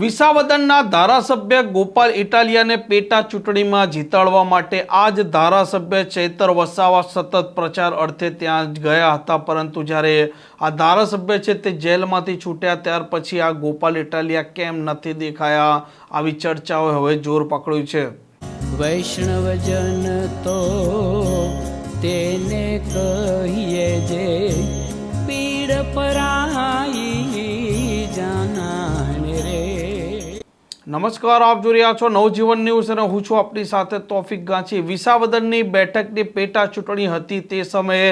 વિસાવદનના ધારાસભ્ય ગોપાલ ઇટાલિયાને પેટા ચૂંટણીમાં જીતાડવા માટે આજ ધારાસભ્ય ચૈતર વસાવા સતત પ્રચાર અર્થે ત્યાં જ ગયા હતા. પરંતુ જ્યારે આ ધારાસભ્ય છે તે જેલમાંથી છૂટ્યા ત્યાર પછી આ ગોપાલ ઇટાલિયા કેમ નથી દેખાયા? આવી ચર્ચાઓએ હવે જોર પકડ્યું છે. વૈષ્ણવજન તો તેને કહીએ જે પીડ પરાઈ નમસ્કાર, આપ જોઈ રહ્યા છો નવજીવન ન્યૂઝ અને હું છું આપની સાથે તોફિક ગાંચી. વિસાવદનની બેઠકની પેટા ચૂંટણી હતી તે સમયે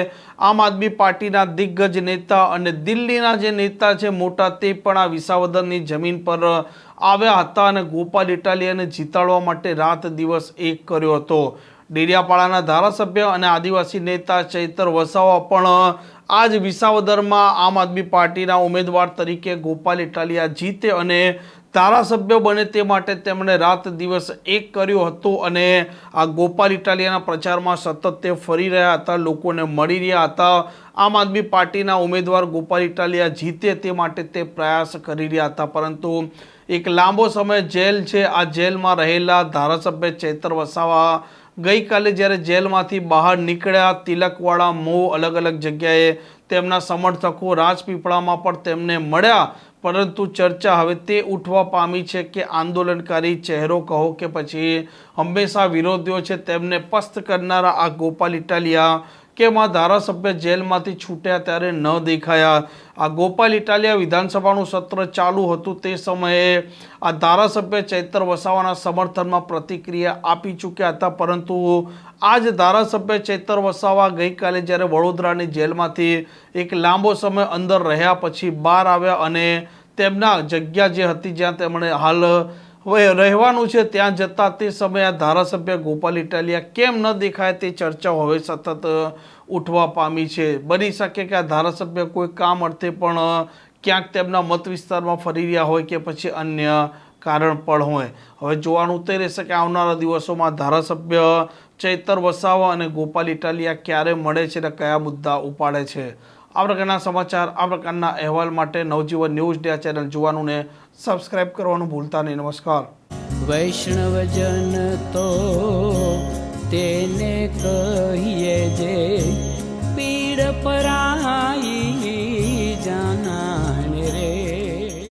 આમ આદમી પાર્ટીના દિગ્ગજ નેતા અને દિલ્હીના જે નેતા છે મોટા, તે પણ આ વિસાવદનની જમીન પર આવ્યા હતા અને ગોપાલ ઇટાલિયાને જીતાડવા માટે રાત દિવસ એક કર્યો હતો. ડેડિયાપાડાના ધારાસભ્ય અને આદિવાસી નેતા ચૈતર વસાવા પણ આજ વિસાવદરમાં આમ આદમી પાર્ટીના ઉમેદવાર તરીકે ગોપાલ ઇટાલિયા જીતે અને ધારાસભ્ય બને તે માટે તેમણે રાત દિવસ એક કર્યો હતો અને આ ગોપાલ ઇટાલિયાના પ્રચારમાં સતત તે ફરી રહ્યા હતા, લોકોને મળી રહ્યા હતા. આમ આદમી પાર્ટીના ઉમેદવાર ગોપાલ ઇટાલિયા જીતે તે માટે તે પ્રયાસ કરી રહ્યા હતા, પરંતુ એક લાંબો સમય જેલ છે. આ જેલમાં રહેલા ધારાસભ્ય ચેતર વસાવા ગઈકાલે જ્યારે જેલમાંથી બહાર નીકળ્યા તિલકવાળા મો અલગ અલગ જગ્યાએ તેમના સમર્થકો રાજપીપળામાં પણ તેમને મળ્યા. પરંતુ ચર્ચા હવે તે ઉઠવા પામી છે કે આંદોલનકારી ચહેરો કહો કે પછી હંમેશા વિરોધીઓ છે તેમને પસ્ત કરનારા આ ગોપાલ ઇટાલિયા કેમ આ ધારાસભ્ય જેલમાંથી છૂટ્યા ત્યારે ન દેખાયા. આ ગોપાલ ઇટાલિયા વિધાનસભાનું સત્ર ચાલુ હતું તે સમયે આ ધારાસભ્ય ચૈતર વસાવાના સમર્થનમાં પ્રતિક્રિયા આપી ચૂક્યા હતા, પરંતુ આ જ ધારાસભ્ય ચૈતર વસાવા ગઈકાલે જ્યારે વડોદરાની જેલમાંથી એક લાંબો સમય અંદર રહ્યા પછી બહાર આવ્યા અને તેમના જગ્યા જે હતી જ્યાં તેમણે હાલ રહેવાનું છે ત્યાં જતાં તે સમયે આ ધારાસભ્ય ગોપાલ ઇટાલિયા કેમ ન દેખાય તે ચર્ચાઓ હવે સતત ઉઠવા પામી છે. બની શકે કે આ ધારાસભ્ય કોઈ કામ અર્થે પણ ક્યાંક તેમના મત વિસ્તારમાં ફરી રહ્યા હોય કે પછી અન્ય કારણ પણ હોય. હવે જોવાનું તે રહેશે કે આવનારા દિવસોમાં ધારાસભ્ય ચૈતર વસાવા અને ગોપાલ ઇટાલિયા ક્યારે મળે છે અને કયા મુદ્દા ઉપાડે છે. આ સમાચાર આ પ્રકારના અહેવાલ માટે નવજીવન ન્યૂઝ ડે ચેનલ જોવાનું ને સબસ્ક્રાઇબ કરવાનું ભૂલતા નહીં. નમસ્કાર. વૈષ્ણવજન તો તેને કહીએ જે પીડ પરાઈ